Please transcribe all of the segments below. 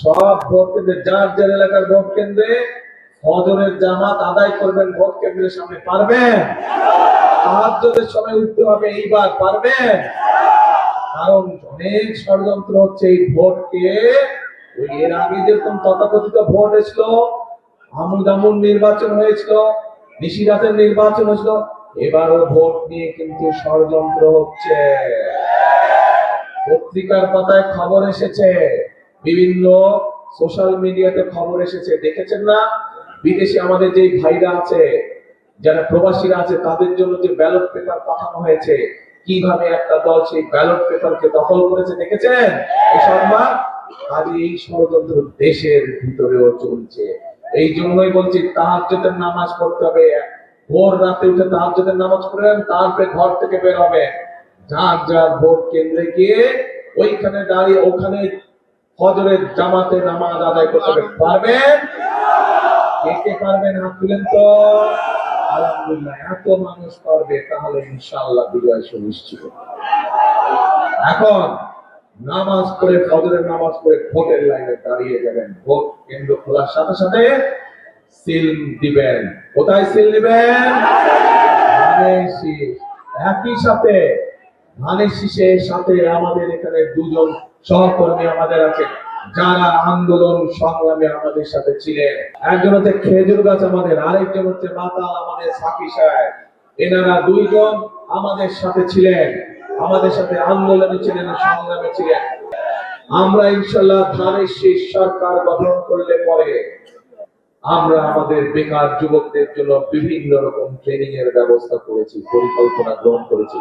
সব ভোট কেন্দ্রে, যার যার এলাকার ভোট কেন্দ্রে ফজরের জামাত আদায় করবেন, ভোট কেন্দ্রের সামনে পারবেন। তাহাজ্জুদের সময় উঠতে হবে এইবার পারবেন, কারণ অনেক ষড়যন্ত্র হচ্ছে এই ভোটকে। এর আগে যেরকম তথাকথিত ভোট এসলো আমুল দামুল নির্বাচন হয়েছিল নিশিরাতের নির্বাচন হয়েছিল, এবারও ভোট নিয়ে কিন্তু ষড়যন্ত্র হচ্ছে। পত্রিকার পাতায় খবর এসেছে বিভিন্ন সোশ্যাল মিডিয়াতে খবর এসেছে। দেখেছেন না? বিদেশে আমাদের যে ভাইরা আছে, যারা প্রবাসীরা আছে, তাদের জন্য যে ব্যালট পেপার পাঠানো হয়েছে, কীভাবে একটা দল সেই ব্যালট পেপারকে দখল করেছে দেখেছেন? এই সংবাদ আজ এই ষড়যন্ত্র দেশের ভিতরেও চলছে। এই জন্যই বলছি, তাহাজ্জুদের নামাজ পড়তে হবে। ভোর রাতে উঠে তাহাজ্জুদের নামাজ পড়বেন তারপরে ঘর থেকে বের হবে যার যার ভোট কেন্দ্রে গিয়ে ওইখানে দাঁড়িয়ে, ওখানে ফজরের জামাতে নামাজ আদায় করতে পারবেন? কে পারবেন, হাত তুলেন তো। আলহামদুলিল্লাহ, এত মানুষ পারবে, তাহলে ইনশাআল্লাহ বিজয় সুনিশ্চিত এখন নামাজ পড়ে, ফজরের নামাজ পড়ে ভোটের লাইনে দাঁড়িয়ে যাবেন। ভোট কেন্দ্র খোলার সাথে সাথে সিল দিবেন। কোথায় সিল দিবেন? একই সাথে ধানের শীষের সাথে আমাদের এখানে দুজন সহকর্মী আমাদের আছে। যারা আন্দোলন সংগ্রামে আমাদের সাথে ছিলেন। একজন হচ্ছে খেজুর গাছ আমাদের, আরেকজন হচ্ছে মাতাল আমাদের সাকি সাহেব। এনারা দুইজন আমাদের সাথে ছিলেন। আমাদের সাথে আন্দোলনে ছিলেন সংগ্রামে ছিলেন। আমরা ইনশাল্লাহ ধানের শীষ সরকার গঠন করলে পরে আমরা আমাদের বেকার যুবকদের জন্য বিভিন্ন রকম ট্রেনিং এর ব্যবস্থা করেছি পরিকল্পনা গ্রহণ করেছি।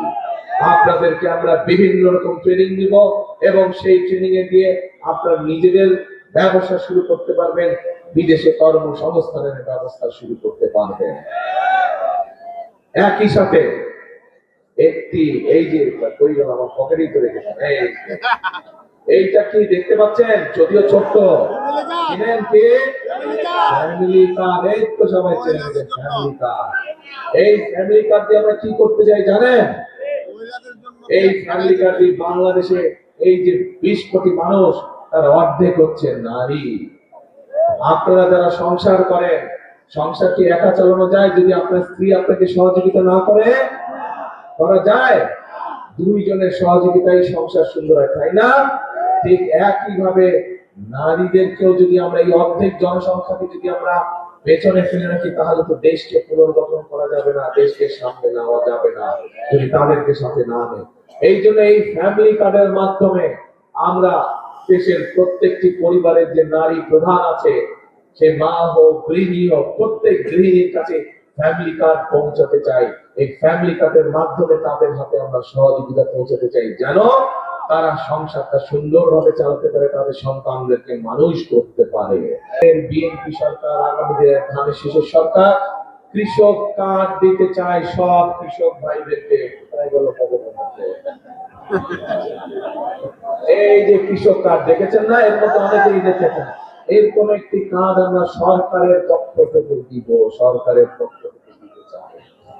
আপনাদেরকে আমরা বিভিন্ন রকম ট্রেনিং দিব এবং সেই ট্রেনিং এ দিয়ে আপনারা নিজেদের ব্যবসা শুরু করতে পারবেন বিদেশে কর্মসংস্থানের ব্যবস্থা শুরু করতে পারবেন। একই সাথে একটি এই যে কই গেল আমার পকেটেই রেখেছেন এই এইটা কি দেখতে পাচ্ছেন? যদিও ছোট্ট। কি? ফ্যামিলি কার্ড এই তো সবাই চেনে ফ্যামিলি এই ফ্যামিলি দিয়ে আমরা কি করতে জানেন? এই ফ্যামিলি দিয়ে বাংলাদেশে এই যে বিশ কোটি মানুষ অর্ধেক হচ্ছে নারী। আপনারা যারা সংসার করেন, সংসার কি একা চালানো যায় যদি আপনার স্ত্রী আপনাকে সহযোগিতা না করে? করা যায়? দুইজনের সহযোগিতায় সংসার সুন্দর হয়, তাই না? ঠিক একই ভাবে নারীদেরকেও যদি আমরা এই অর্ধেক জনসংখ্যাকে যদি আমরা পেছনে ফেলে রাখি, তাহলে তো দেশকে পুনর্গঠন করা যাবে না, দেশকে সামনে নেওয়া যাবে না, যদি তাদেরকে সাথে না নেয় এই জন্য এই ফ্যামিলি কার্ডের মাধ্যমে আমরা দেশের প্রত্যেকটি পরিবারের যে নারী প্রধান আছে, সে মা হোক, গৃহিণী হোক, প্রত্যেক গৃহিণীর কাছে ফ্যামিলি কার্ড পৌঁছাতে চাই। এই ফ্যামিলি কার্ডের মাধ্যমে তাদের হাতে আমরা সহযোগিতা পৌঁছাতে চাই। যেন তারা সংসারটা সুন্দরভাবে চালাতে পারে, তাদের সন্তানদেরকে মানুষ করতে পারে। বিএনপি সরকার, আগামী দিনে ধানের সরকার, কৃষক কার্ড দিতে চায়, সব কৃষক ভাইদেরকে? এই যে কৃষক কার্ড দেখেছেন না? এর মধ্যে অনেকেই দেখেছেন। এরকম একটি কার্ড আমরা সরকারের পক্ষ থেকে দিব, সরকারের পক্ষ থেকে দিতে চাই।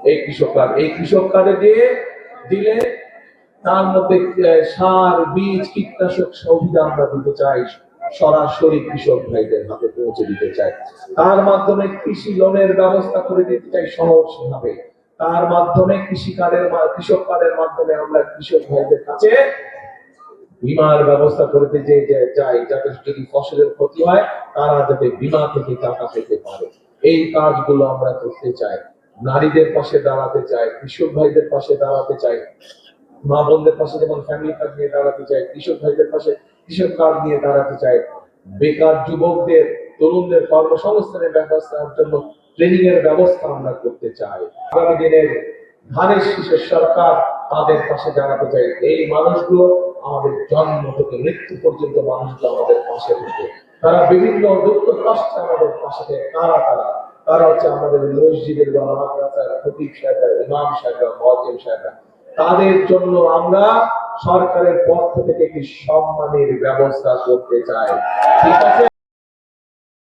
এই কৃষক কার্ড, এই কৃষক কার্ডে দিয়ে দিলে তার মধ্যে সার, বীজ, কীটনাশক সুবিধা আমরা দিতে চাই। সরাসরি কৃষক ভাইদের হাতে পৌঁছে দিতে চাই। তার মাধ্যমে কৃষি লোনের ব্যবস্থা করে দিতে চাই সহজভাবে। তার মাধ্যমে কৃষি কার্ডের কৃষক কার্ডের মাধ্যমে আমরা কৃষক ভাইদের কাছে বীমার ব্যবস্থা করে দিতে যে- চাই যাতে যদি ফসলের ক্ষতি হয়, তারা যাতে বীমা থেকে টাকা পেতে পারে। এই কাজগুলো আমরা করতে চাই। নারীদের পাশে দাঁড়াতে চাই, কৃষক ভাইদের পাশে দাঁড়াতে চাই। মা বোনদের পাশে যেমন ফ্যামিলি কার্ড নিয়ে দাঁড়াতে চাই কৃষক ভাইদের পাশে কৃষক কার্ড নিয়ে দাঁড়াতে চাই বেকার যুবকদের, তরুণদের কর্মসংস্থানের ব্যবস্থার জন্য ট্রেনিং এর ব্যবস্থা আমরা করতে চাই। আগামী দিনের ধানের শীষের সরকার তাদের পাশে দাঁড়াতে চাই এই মানুষগুলো আমাদের জন্ম থেকে মৃত্যু পর্যন্ত মানুষগুলো আমাদের পাশে থাকে। তারা বিভিন্ন দুঃখ কষ্টে আমাদের পাশে থাকে। কারা তারা? তারা হচ্ছে আমাদের মসজিদের বা মাদ্রাসার খতিব সাহেব, ইমাম সাহেব, মহাজিম সাহেব। তাদের জন্য আমরা সরকারের পক্ষ থেকে একটি সম্মানের ব্যবস্থা করতে চাই। ঠিক আছে?